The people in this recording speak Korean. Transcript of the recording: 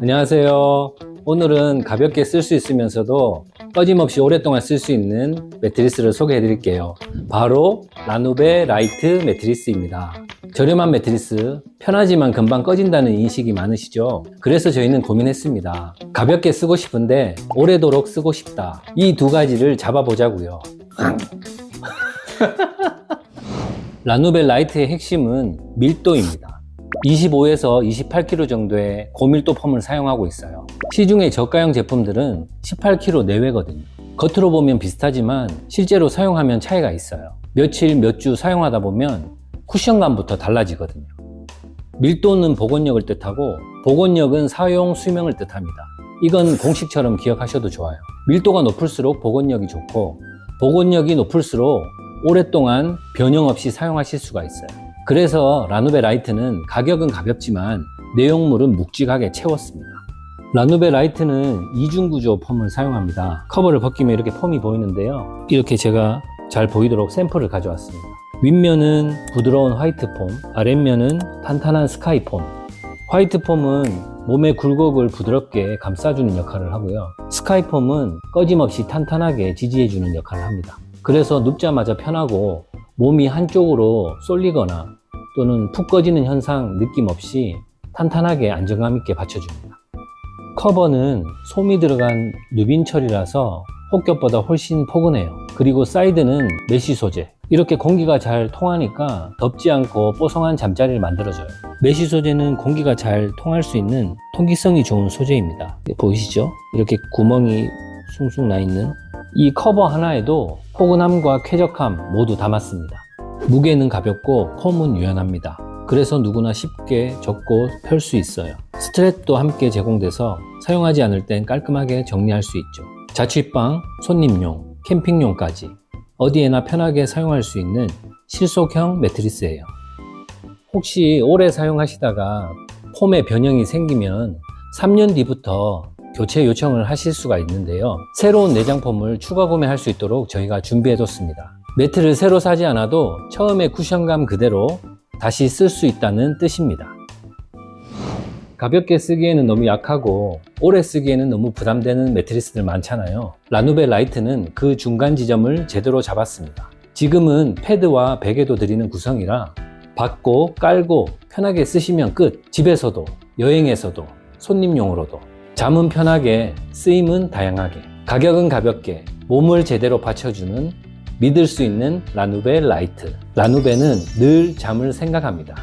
안녕하세요. 오늘은 가볍게 쓸 수 있으면서도 꺼짐없이 오랫동안 쓸 수 있는 매트리스를 소개해 드릴게요. 바로 라누베 라이트 매트리스입니다. 저렴한 매트리스, 편하지만 금방 꺼진다는 인식이 많으시죠? 그래서 저희는 고민했습니다. 가볍게 쓰고 싶은데 오래도록 쓰고 싶다. 이 두 가지를 잡아보자고요. 라누벨 라이트의 핵심은 밀도입니다. 25에서 28kg 정도의 고밀도 펌을 사용하고 있어요. 시중의 저가형 제품들은 18kg 내외거든요. 겉으로 보면 비슷하지만 실제로 사용하면 차이가 있어요. 며칠, 몇 주 사용하다 보면 쿠션감부터 달라지거든요. 밀도는 복원력을 뜻하고 복원력은 사용 수명을 뜻합니다. 이건 공식처럼 기억하셔도 좋아요. 밀도가 높을수록 복원력이 좋고 복원력이 높을수록 오랫동안 변형 없이 사용하실 수가 있어요. 그래서 라누베 라이트는 가격은 가볍지만 내용물은 묵직하게 채웠습니다. 라누베 라이트는 이중 구조 펌을 사용합니다. 커버를 벗기면 이렇게 펌이 보이는데요. 이렇게 제가 잘 보이도록 샘플을 가져왔습니다. 윗면은 부드러운 화이트 폼, 아랫면은 탄탄한 스카이 폼. 화이트 폼은 몸의 굴곡을 부드럽게 감싸주는 역할을 하고요. 스카이 폼은 꺼짐없이 탄탄하게 지지해주는 역할을 합니다. 그래서 눕자마자 편하고 몸이 한쪽으로 쏠리거나 또는 푹 꺼지는 현상 느낌 없이 탄탄하게 안정감 있게 받쳐줍니다. 커버는 솜이 들어간 누빈 처리라서 혹겹보다 훨씬 포근해요. 그리고 사이드는 메쉬 소재. 이렇게 공기가 잘 통하니까 덥지 않고 뽀송한 잠자리를 만들어줘요. 메쉬 소재는 공기가 잘 통할 수 있는 통기성이 좋은 소재입니다. 보이시죠? 이렇게 구멍이 숭숭 나 있는 이 커버 하나에도 포근함과 쾌적함 모두 담았습니다. 무게는 가볍고 폼은 유연합니다. 그래서 누구나 쉽게 접고 펼 수 있어요. 스트랩도 함께 제공돼서 사용하지 않을 땐 깔끔하게 정리할 수 있죠. 자취방, 손님용, 캠핑용까지 어디에나 편하게 사용할 수 있는 실속형 매트리스예요. 혹시 오래 사용하시다가 폼의 변형이 생기면 3년 뒤부터 교체 요청을 하실 수가 있는데요. 새로운 내장폼을 추가 구매할 수 있도록 저희가 준비해뒀습니다. 매트를 새로 사지 않아도 처음에 쿠션감 그대로 다시 쓸 수 있다는 뜻입니다. 가볍게 쓰기에는 너무 약하고 오래 쓰기에는 너무 부담되는 매트리스들 많잖아요. 라누베 라이트는 그 중간 지점을 제대로 잡았습니다. 지금은 패드와 베개도 드리는 구성이라 받고 깔고 편하게 쓰시면 끝. 집에서도 여행에서도 손님용으로도 잠은 편하게 쓰임은 다양하게 가격은 가볍게 몸을 제대로 받쳐주는 믿을 수 있는 라누베 라이트. 라누베는 늘 잠을 생각합니다.